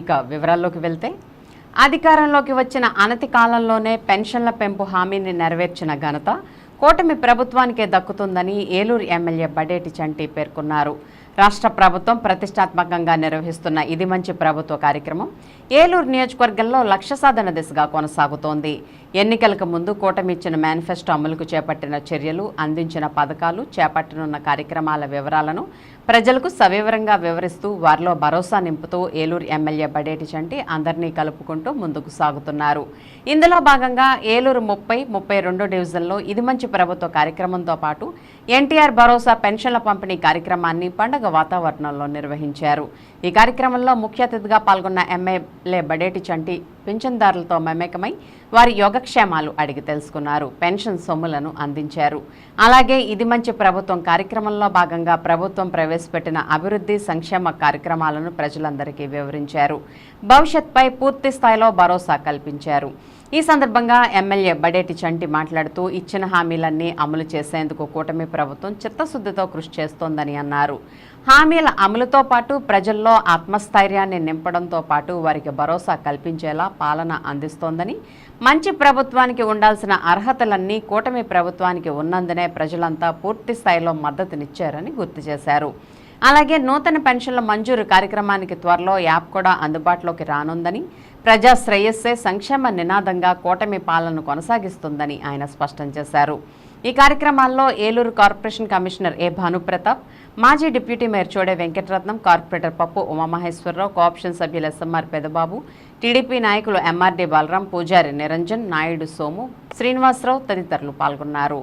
ఇక వివరాల్లోకి వెళ్తే అధికారంలోకి వచ్చిన అనతి కాలంలోనే పెన్షన్ల పెంపు హామీని నెరవేర్చిన ఘనత కూటమి ప్రభుత్వానికే దక్కుతుందని ఏలూరు ఎమ్మెల్యే బడేటి చంటి పేర్కొన్నారు. రాష్ట్ర ప్రభుత్వం ప్రతిష్టాత్మకంగా నిర్వహిస్తున్న ఇది మంచి ప్రభుత్వ కార్యక్రమం. ఏలూరు నియోజకవర్గంలో లక్ష్య సాధన దిశగా కొనసాగుతోంది. ఎన్నికలకు ముందు కూటమిచ్చిన మేనిఫెస్టో అమలుకు చేపట్టిన చర్యలు అందించిన పథకాలు చేపట్టనున్న కార్యక్రమాల వివరాలను ప్రజలకు సవివరంగా వివరిస్తూ వారిలో భరోసా నింపుతూ ఏలూరు ఎమ్మెల్యే బడేటి చంటి అందరినీ కలుపుకుంటూ ముందుకు సాగుతున్నారు. ఇందులో భాగంగా ఏలూరు ముప్పై ముప్పై రెండు డివిజన్లో ఇది మంచి ప్రభుత్వ కార్యక్రమంతో పాటు ఎన్టీఆర్ భరోసా పెన్షన్ల పంపిణీ కార్యక్రమాన్ని పండగ వాతావరణంలో నిర్వహించారు. ఈ కార్యక్రమంలో ముఖ్య అతిథిగా పాల్గొన్న ఎమ్మెల్యే బడేటి చంటి పింఛన్దారులతో మమేకమై వారి యోగక్షేమాలు అడిగి తెలుసుకున్నారు. పెన్షన్ సొమ్ములను అందించారు. అలాగే ఇది మంచి ప్రభుత్వం కార్యక్రమంలో భాగంగా ప్రభుత్వం ప్రవేశపెట్టిన అభివృద్ధి సంక్షేమ కార్యక్రమాలను ప్రజలందరికీ వివరించారు. భవిష్యత్పై పూర్తి స్థాయిలో భరోసా కల్పించారు. ఈ సందర్భంగా ఎమ్మెల్యే బడేటి చంటి మాట్లాడుతూ ఇచ్చిన హామీలన్నీ అమలు చేసేందుకు కూటమి ప్రభుత్వం చిత్తశుద్ధితో కృషి చేస్తోందని అన్నారు. హామీల అమలుతో పాటు ప్రజల్లో ఆత్మస్థైర్యాన్ని నింపడంతో పాటు వారికి భరోసా కల్పించేలా పాలన అందిస్తోందని మంచి ప్రభుత్వానికి ఉండాల్సిన అర్హతలన్నీ కూటమి ప్రభుత్వానికి ఉన్నందునే ప్రజలంతా పూర్తి స్థాయిలో మద్దతునిచ్చారని గుర్తు చేశారు. అలాగే నూతన పెన్షన్ల మంజూరు కార్యక్రమానికి త్వరలో యాప్ కూడా అందుబాటులోకి రానుందని ప్రజా శ్రేయస్సే సంక్షేమ నినాదంగా కూటమి పాలన కొనసాగిస్తుందని ఆయన స్పష్టం చేశారు. ఈ కార్యక్రమాల్లో Eluru corporation commissioner A Bhanuprathap మాజీ deputy mayor Chode Venkataratnam corporator Pappu Umamaheswararao co-option సభ్యులు ఎస్ఎంఆర్ పెదబాబు టీడీపీ నాయకులు ఎంఆర్డీ బాలరాం పూజారి నిరంజన్ నాయుడు సోము శ్రీనివాసరావు తదితరులు పాల్గొన్నారు.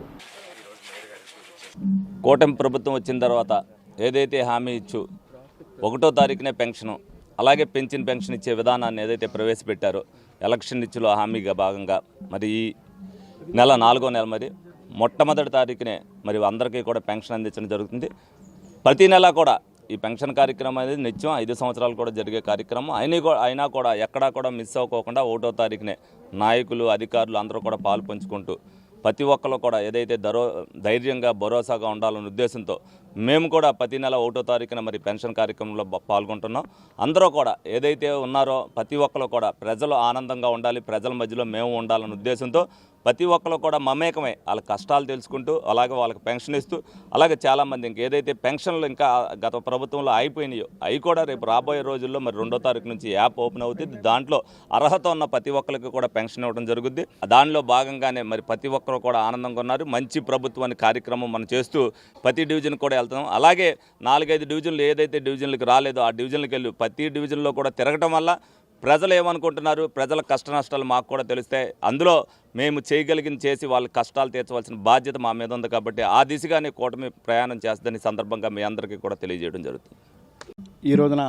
కూటమి ప్రభుత్వం వచ్చిన తర్వాత ఏదైతే హామీ ఇచ్చు ఒకటో తారీఖునే పెన్షను అలాగే పెన్షన్ పెన్షన్ ఇచ్చే విధానాన్ని ఏదైతే ప్రవేశపెట్టారో ఎలక్షన్ ఇచ్చులో హామీగా భాగంగా మరి ఈ నెల నాలుగో నెల మరి మొట్టమొదటి తారీఖునే మరి అందరికీ కూడా పెన్షన్ అందించడం జరుగుతుంది. ప్రతి నెల కూడా ఈ పెన్షన్ కార్యక్రమం అనేది నిత్యం ఐదు సంవత్సరాలు కూడా జరిగే కార్యక్రమం. అయినా కూడా అయినా కూడా ఎక్కడా కూడా మిస్ అవ్వకోకుండా ఒకటో తారీఖునే నాయకులు అధికారులు అందరూ కూడా పాలు పంచుకుంటూ ప్రతి ఒక్కరు కూడా ఏదైతే దరో ధైర్యంగా భరోసాగా ఉండాలనే ఉద్దేశంతో మేము కూడా ప్రతి నెల ఒకటో తారీఖున మరి పెన్షన్ కార్యక్రమంలో పాల్గొంటున్నాం. అందరూ కూడా ఏదైతే ఉన్నారో ప్రతి ఒక్కరు కూడా ప్రజలు ఆనందంగా ఉండాలి ప్రజల మధ్యలో మేము ఉండాలనే ఉద్దేశంతో ప్రతి ఒక్కరు కూడా మమేకమై వాళ్ళ కష్టాలు తెలుసుకుంటూ అలాగే వాళ్ళకి పెన్షన్ ఇస్తూ అలాగే చాలామంది ఇంక ఏదైతే పెన్షన్లు ఇంకా గత ప్రభుత్వంలో అయిపోయినాయో అవి కూడా రేపు రాబోయే రోజుల్లో మరి రెండో తారీఖు నుంచి యాప్ ఓపెన్ అవుతుంది. దాంట్లో అర్హత ఉన్న ప్రతి ఒక్కరికి కూడా పెన్షన్ ఇవ్వడం జరుగుద్ది. దానిలో భాగంగానే మరి ప్రతి ఒక్కరు కూడా ఆనందంగా ఉన్నారు. మంచి ప్రభుత్వాన్ని కార్యక్రమం మనం చేస్తూ ప్రతి డివిజన్ కూడా వెళ్తున్నాం. అలాగే నాలుగైదు డివిజన్లు ఏదైతే డివిజన్లకు రాలేదో ఆ డివిజన్లకు వెళ్ళి ప్రతి డివిజన్లో కూడా తిరగటం వల్ల ప్రజలు ఏమనుకుంటున్నారు? ప్రజల కష్ట నష్టాలు మాకు కూడా తెలుస్తాయి. అందులో మేము చేయగలిగిన చేసి వాళ్ళ కష్టాలు తీర్చవలసిన బాధ్యత మా మీద ఉంది కాబట్టి ఆ దిశగానే కూటమి ప్రయాణం చేస్తుందని సందర్భంగా మీ అందరికీ కూడా తెలియజేయడం జరుగుతుంది. ఈ రోజున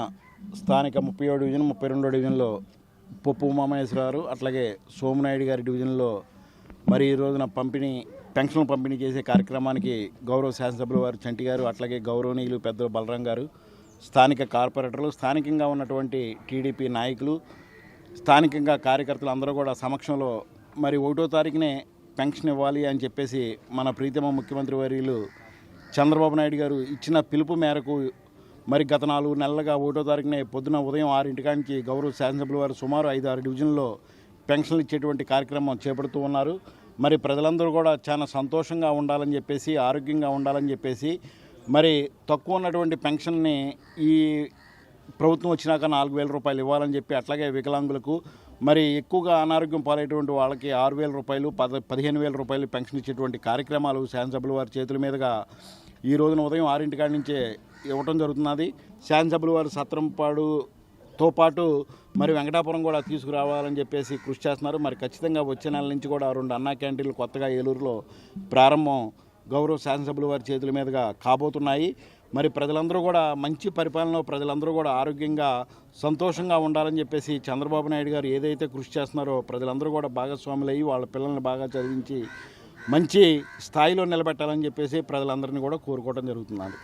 స్థానిక ముప్పై ఏడు డివిజన్ ముప్పై రెండో డివిజన్లో పప్పు ఉమామహేశ్వరరావు అట్లాగే సోమనాయుడు గారి డివిజన్లో మరి ఈ రోజున పంపిణీ పెన్షన్లు పంపిణీ చేసే కార్యక్రమానికి గౌరవ శాసనసభ్యుల వారు చంటి గారు అట్లాగే గౌరవనీయులు పెద్ద బలరాం గారు స్థానిక కార్పొరేటర్లు స్థానికంగా ఉన్నటువంటి టీడీపీ నాయకులు స్థానికంగా కార్యకర్తలు అందరూ కూడా సమక్షంలో మరి ఒకటో తారీఖునే పెన్షన్ ఇవ్వాలి అని చెప్పేసి మన ప్రీతమ ముఖ్యమంత్రి వర్యులు చంద్రబాబు నాయుడు గారు ఇచ్చిన పిలుపు మేరకు మరి గత నాలుగు నెలలుగా ఒకటో తారీఖునే పొద్దున ఉదయం ఆరింటికానికి గౌరవ శాసనసభ్యుల వారు సుమారు ఐదు ఆరు డివిజన్లో పెన్షన్లు ఇచ్చేటువంటి కార్యక్రమం చేపడుతూ ఉన్నారు. మరి ప్రజలందరూ కూడా చాలా సంతోషంగా ఉండాలని చెప్పేసి ఆరోగ్యంగా ఉండాలని చెప్పేసి మరి తక్కువ ఉన్నటువంటి పెన్షన్ని ఈ ప్రభుత్వం వచ్చినాక నాలుగు వేల రూపాయలు ఇవ్వాలని చెప్పి అట్లాగే వికలాంగులకు మరి ఎక్కువగా అనారోగ్యం పాలైనటువంటి వాళ్ళకి ఆరు వేల రూపాయలు పద పదిహేను వేల రూపాయలు పెన్షన్ ఇచ్చేటువంటి కార్యక్రమాలు శాసనసభ్యుల వారి చేతుల మీదుగా ఈ రోజున ఉదయం ఆరింటికాడి నుంచే ఇవ్వటం జరుగుతున్నది. శాసనసభ్యుల వారు తో పాటు మరి వెంకటాపురం కూడా తీసుకురావాలని చెప్పేసి కృషి చేస్తున్నారు. మరి ఖచ్చితంగా వచ్చే నెల నుంచి కూడా రెండు అన్నా క్యాంటీన్లు కొత్తగా ఏలూరులో ప్రారంభం గౌరవ శాసనసభ్యుల వారి చేతుల మీదుగా కాబోతున్నాయి. మరి ప్రజలందరూ కూడా మంచి పరిపాలన ప్రజలందరూ కూడా ఆరోగ్యంగా సంతోషంగా ఉండాలని చెప్పేసి చంద్రబాబు నాయుడు గారు ఏదైతే కృషి చేస్తున్నారో ప్రజలందరూ కూడా భాగస్వాములు అయ్యి వాళ్ళ పిల్లల్ని బాగా చదివించి మంచి స్థాయిలో నిలబెట్టాలని చెప్పేసి ప్రజలందరినీ కూడా కోరుకోవడం జరుగుతున్నది